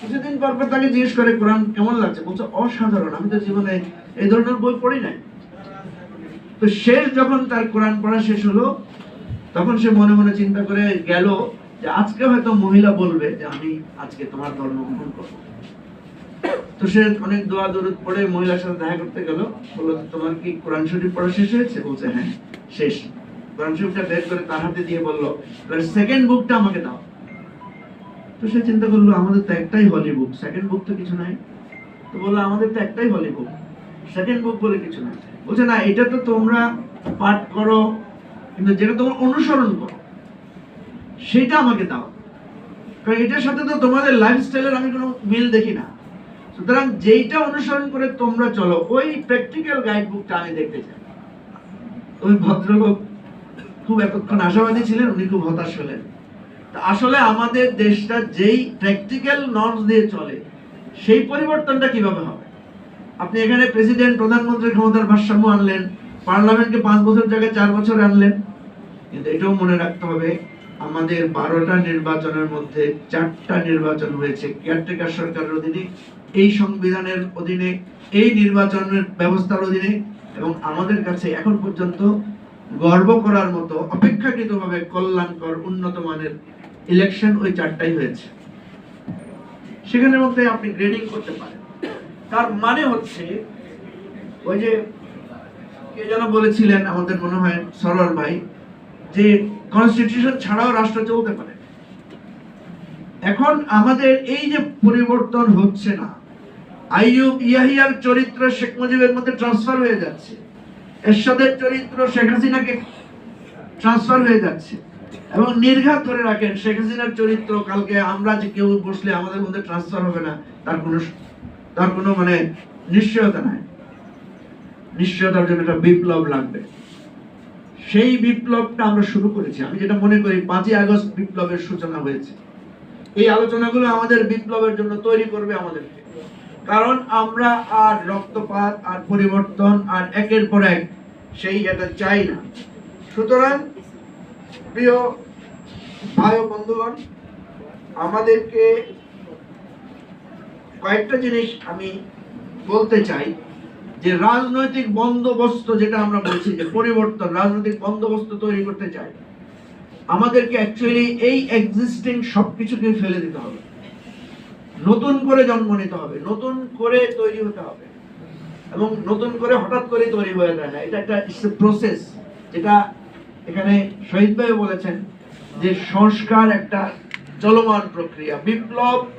কিছুদিন পর পর তাকে জিজ্ঞেস করে, কোরআন কেমন লাগছে? বলছে, অসাধারণ। আমি তো জীবনে এই ধরনের বই পড়ি নাই। তো শেষ যখন তার কোরআন পড়া শেষ হলো, তখন সে মনে মনে চিন্তা করে গেল যে, আজকে হয়তো মহিলা বলবে যে, আমি আজকে তোমার ধর্ম গ্রহণ করব। তো সে অনেক দোয়া দরুদ পড়ে মহিলার সাথে দেখা করতে গেল। বলল, তোমার কি কোরআন শরীফ পড়া শেষ হয়েছে? বলছে হ্যাঁ শেষ। কোরআন শরীফটা বের করে তার হাতে দিয়ে বলল সেকেন্ড বুকটা আমাকে দাও। তো সে চিন্তা করল, আমাদের তো একটাই হলি বুক সেকেন্ড বুক তো কিছু নাই। তো বলল, আমাদের তো একটাই হলি বুক সেকেন্ড বুক বলে কিছু নাই। বলছে, না, এটা তো তোমরা পাঠ করো, কিন্তু যেটা তোমরা অনুসরণ করো, সেটা আমাকে দাও। কারণ এটার সাথে তো তোমাদের লাইফস্টাইলের আমি কোনো মিল দেখি না। সুতরাং যেইটা অনুসরণ করে তোমরা চলো, ওই প্র্যাকটিক্যাল গাইড বুকটা আমি দেখতে চাই। ওই ভদ্রলোক খুব এতক্ষণ আশাবাদী ছিলেন, উনি খুব হতাশ হলেন। আসলে আমাদের দেশটা যেই প্র্যাকটিক্যাল নর্মস দিয়ে চলে, সেই পরিবর্তনটা কীভাবে হবে? আপনি এখানে প্রেসিডেন্ট প্রধানমন্ত্রীর ক্ষমতার ভারসাম্য আনলেন পার্লামেন্টকে পাঁচ বছর জায়গায় চার বছর আনলেন, কিন্তু এটাও মনে রাখতে হবে, আমাদের বারোটা নির্বাচনের মধ্যে চারটা নির্বাচন হয়েছে কেয়ারটেকার সরকারের অধীনে, এই সংবিধানের অধীনে, এই নির্বাচনের ব্যবস্থার অধীনে, এবং আমাদের কাছে এখন পর্যন্ত গর্ব করার মতো, অপেক্ষাকৃতভাবে কল্যাণকর উন্নত মানের ইলেকশন ওই চারটাই হয়েছে। সেখানের মধ্যে আপনি গ্রেডিং করতে পারেন। তার মানে হচ্ছে, ওই যে কে যেন বলেছিলেন, আমাদের মনে হয় সরোয়ার ভাই, যে কনস্টিটিউশন ছাড়াও রাষ্ট্র চলতে পারে। এখন আমাদের এই যে পরিবর্তন হচ্ছে না, আইয়ুব ইয়াহিয়ার চরিত্র শেখ মুজিবের মধ্যে ট্রান্সফার হয়ে যাচ্ছে। এরশাদের চরিত্র শেখ হাসিনাকে ট্রান্সফার হয়ে যাচ্ছে। এবং নির্ঘাত ধরে রাখেন। শেখ হাসিনার চরিত্র, কালকে আমরা যে কেউ বসলে আমাদের মধ্যে ট্রান্সফার হবে না, তার কোনো তার কোনো মানে নিশ্চয়তা নাই। নিশ্চয়তার জন্য একটা বিপ্লব লাগবে। সেই বিপ্লবটা আমরা শুরু করেছি। আমি যেটা মনে করি, পাঁচই আগস্ট বিপ্লবের সূচনা হয়েছে। এই আলোচনাগুলো আমাদের বিপ্লবের জন্য তৈরি করবে আমাদেরকে। কারণ আমরা আর রক্তপাত, আর পরিবর্তন, আর একের পর এক, সেই এটা চাই না। সুতরাং প্রিয় ভাই ও বন্ধুগণ, আমাদেরকে কয়েকটা জিনিস আমি বলতে চাই। যে রাজনৈতিক বন্দোবস্ত যেটা আমরা বলছি, যে পরিবর্তন, রাজনৈতিক বন্দোবস্ত তৈরি করতে চাই, আমাদেরকে অ্যাকচুয়ালি এই এক্সিস্টিং সবকিছুকে ফেলে দিতে হবে। নতুন করে জন্ম নিতে হবে, নতুন করে তৈরি হতে হবে। এবং নতুন করে হঠাৎ করে তৈরি হয়ে যায় না। এটা একটা প্রসেস যেটা এখানে শহীদ ভাই বলেছেন যে সংস্কার একটা চলমান প্রক্রিয়া। বিপ্লব